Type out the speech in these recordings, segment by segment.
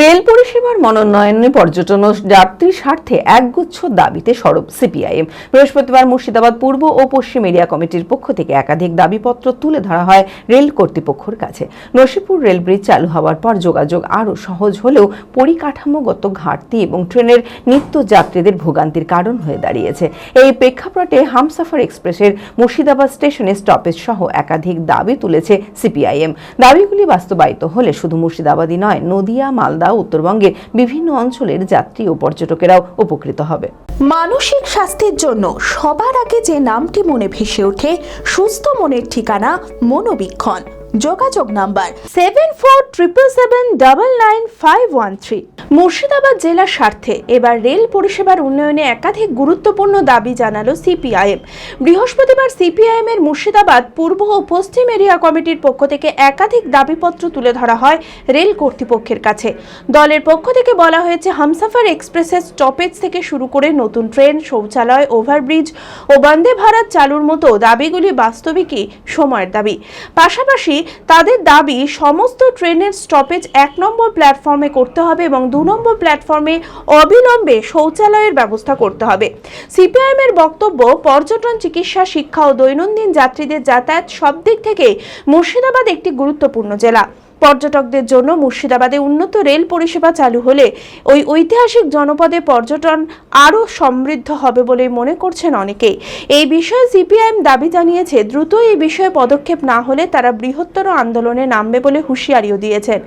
Rail পরিষেবার মনোনয়নে পর্যটন যাত্রী স্বার্থে একগুচ্ছ দাবিতে সরব সিপিআইএম বৃহস্পতিবার মুর্শিদাবাদ পূর্ব ও পশ্চিম এরিয়া কমিটির পক্ষ থেকে একাধিক দাবিপত্র তুলে ধরা হয় রেল কর্তৃপক্ষের কাছে। নসিপুর রেল ব্রিজ চালু হওয়ার পর যোগাযোগ আরও সহজ হলেও পরিকাঠামোগত ঘাটতি এবং ট্রেনের নিত্য যাত্রীদের ভোগান্তির কারণ হয়ে দাঁড়িয়েছে। এই প্রেক্ষাপটে হামসাফার এক্সপ্রেসের মুর্শিদাবাদ স্টেশনে স্টপেজ সহ একাধিক দাবি তুলেছে সিপিআইএম। দাবিগুলি বাস্তবায়িত হলে শুধু মুর্শিদাবাদই নয়, নদিয়া, মালদা উত্তরবঙ্গের বিভিন্ন অঞ্চলের যাত্রী ও পর্যটকেরাও উপকৃত হবে। মানসিক স্বাস্থ্যের জন্য সবার আগে যে নামটি মনে ভেসে ওঠে, সুস্থ মনের ঠিকানা মনোবীক্ষণ। যোগাযোগ number seven four triple seven double nine five one three Murshidabad জেলার স্বার্থে এবার রেল পরিষেবার উন্নয়নে একাধিক গুরুত্বপূর্ণ দাবি জানালো সিপিআইএম। বৃহস্পতিবার সিপিআইএম এর মুর্শিদাবাদ, পূর্ব ও পশ্চিম এরিয়া কমিটির পক্ষ থেকে একাধিক দাবিপত্র তুলে ধরা হয় রেল কর্তৃপক্ষের কাছে। দলের পক্ষ থেকে বলা হয়েছে, হামসাফার এক্সপ্রেসের স্টপেজ থেকে শুরু করে নতুন ট্রেন, শৌচালয়, ওভারব্রিজ ও বন্দে ভারত চালুর মতো দাবিগুলি বাস্তবিকই সময়ের দাবি। পাশাপাশি তাদের দাবি সমস্ত ট্রেনের স্টপেজ এক নম্বর প্ল্যাটফর্মে করতে হবে এবং দু নম্বর প্ল্যাটফর্মে অবিলম্বে শৌচালয়ের ব্যবস্থা করতে হবে। সিপিআইএম এর বক্তব্য, পর্যটন চিকিৎসা, শিক্ষা ও দৈনন্দিন যাত্রীদের যাতায়াত সব দিক থেকে মুর্শিদাবাদ একটি গুরুত্বপূর্ণ জেলা। পর্যটকদের জন্য মুর্শিদাবাদে উন্নত রেল পরিষেবা চালু হলে ওই ঐতিহাসিক জনপদে পর্যটন আরও সমৃদ্ধ হবে বলে মনে করছেন অনেকেই। এই বিষয়ে সিপিআইএম দাবি জানিয়েছে, দ্রুত এই বিষয়ে পদক্ষেপ না হলে তারা বৃহত্তর আন্দোলনে নামবে বলে হুঁশিয়ারিও দিয়েছেন।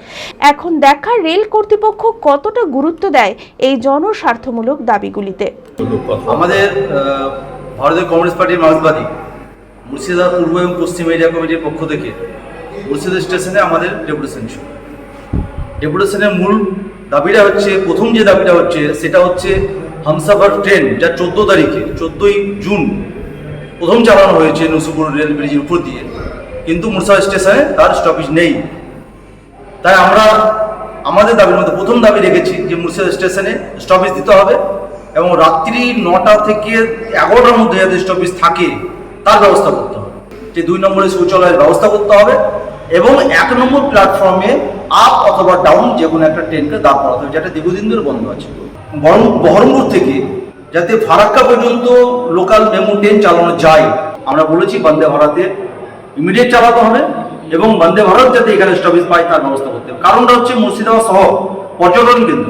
এখন দেখার রেল কর্তৃপক্ষ কতটা গুরুত্ব দেয় এই জনস্বার্থমূলক দাবিগুলিতে? আমাদের ভারতীয় কমিউনিস্ট পার্টির মার্ক্সবাদী, মুর্শিদাবাদ পূর্ব এবং পশ্চিম এরিয়া কমিটির পক্ষ থেকে মুর্শিদাবাদ স্টেশনে আমাদের ডেপুটেশন ছিল ডেপুটেশনের মূল দাবিটা হচ্ছে, প্রথম যে দাবিটা হচ্ছে, সেটা হচ্ছে হামসাফার ট্রেন যা চোদ্দ তারিখে, চোদ্দোই জুন প্রথম চালানো হয়েছে নসুপুর রেল ব্রিজের উপর দিয়ে। কিন্তু মুর্শিদাবাদ স্টেশনে তার স্টপেজ নেই। তাই আমরা আমাদের দাবির মধ্যে প্রথম দাবি রেখেছি যে মুর্শিদাবাদ স্টেশনে স্টপেজ দিতে হবে এবং রাত্রি নটা থেকে এগারোটার মধ্যে যাতে স্টপেজ থাকে, তার ব্যবস্থা করতে হবে। যে দুই নম্বরে শৌচালয়ের ব্যবস্থা করতে হবে এবং এক নম্বর প্ল্যাটফর্মে আপ অথবা ডাউন যে কোনো একটা ট্রেনকে দাঁড় করাতে হবে, যেটা দীর্ঘদিন ধরে বন্ধ আছে। বহরমপুর থেকে যাতে ফারাক্কা পর্যন্ত লোকাল মেমো ট্রেন চালানো যায়, আমরা বলেছি বন্দে ভারতে ইমিডিয়েট চালাতে হবে এবং বন্দে ভারত যাতে এখানে স্টপেজ পায় তার ব্যবস্থা করতে হবে। কারণটা হচ্ছে মুর্শিদাবাদ সহ পর্যটন কেন্দ্র।